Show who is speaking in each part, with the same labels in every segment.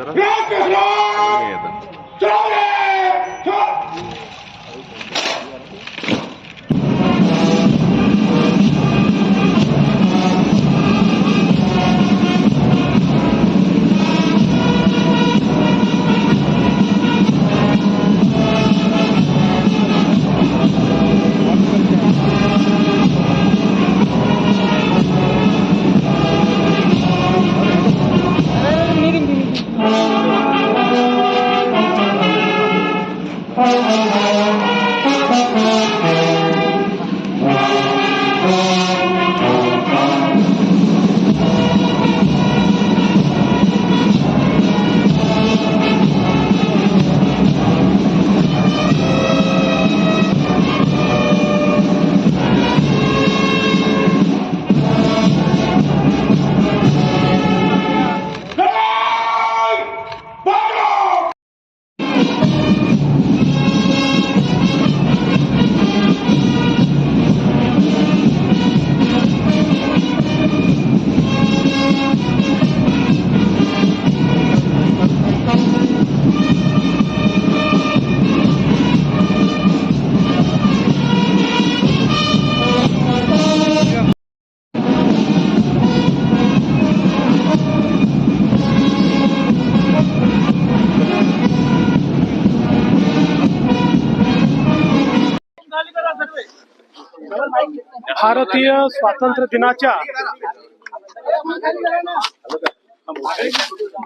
Speaker 1: era.
Speaker 2: भारतीय स्वातंत्र्य दिनाच्या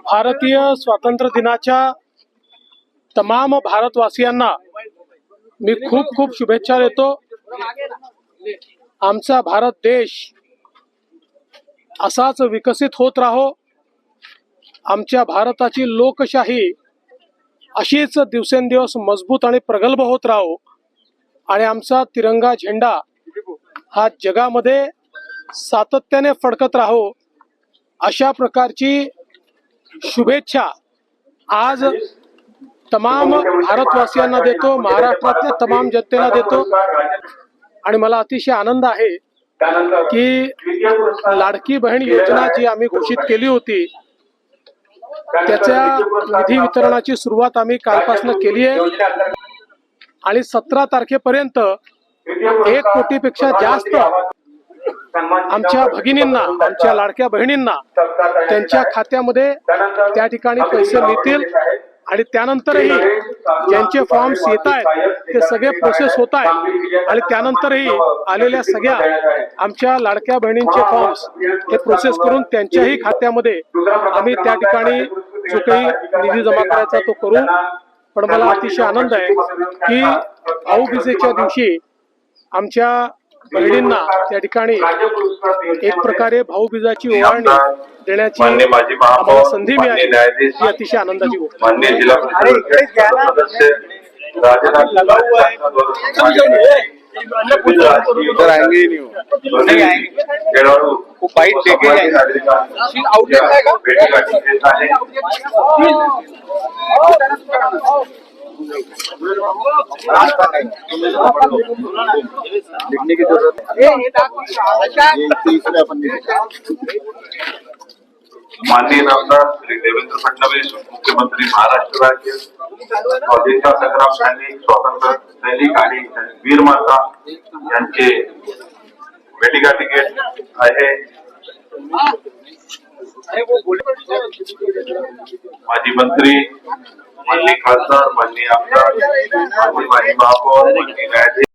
Speaker 2: भारतीय स्वातंत्र्य दिनाच्या तमाम भारतवासियांना मी खूप खूप शुभेच्छा देतो. आमचा भारत देश असाच विकसित होत राहो. आमच्या भारताची लोकशाही अशीच दिवसेंदिवस मजबूत आणि प्रगल्भ होत राहो. आणि आमचा तिरंगा झेंडा हा जगामध्ये सातत्याने फडकत राहो अशा प्रकारची शुभेच्छा आज तमाम भारतवासियांना देतो महाराष्ट्रातल्या तमाम जनतेला देतो. आणि मला अतिशय आनंद आहे की लाडकी बहीण योजना जी आम्ही घोषित केली होती त्याच्या निधी वितरणाची सुरुवात आम्ही कालपासून केली आहे. आणि सतरा तारखेपर्यंत एक कोटीपेक्षा जास्त आमच्या भगिनींना आमच्या लाडक्या बहिणींना त्यांच्या खात्यामध्ये त्या ठिकाणी पैसे मिळतील आणि त्यानंतरही ज्यांचे फॉर्म्स येत आहेत ते सगळे प्रोसेस होत आहेत. आणि त्यानंतरही आलेल्या सगळ्या आमच्या लाडक्या बहिणींचे फॉर्म्स हे प्रोसेस करून त्यांच्याही खात्यामध्ये आम्ही त्या ठिकाणी जो काही निधी जमा करायचा तो करू. पण मला अतिशय आनंद आहे की भाऊबीजेच्या दिवशी आमच्या बहिणींना त्या ठिकाणी एक प्रकारे भाऊबीजाची ओवाळणी देण्याची आम्हाला
Speaker 3: महापौर
Speaker 2: संधी मिळाली. ही अतिशय आनंदाची गोष्ट.
Speaker 1: ही.
Speaker 3: खेळाडू
Speaker 1: खूप वाईट.
Speaker 3: आउटलेट आहे. का?
Speaker 1: लिखने की ज़रूरत
Speaker 3: माननीय नामदार श्री देवेंद्र फडणवीस, मुख्यमंत्री महाराष्ट्र राज्य, स्वाधीनता संग्राम सैनिक स्वातंत्र्य सैनिक आणि वीर माता यांचे भेटीगाठी घेत आहे. माजी मंत्री माननीय खासदार माननीय आमदार माननीय माजी महापौर माननीय न्यायाधीश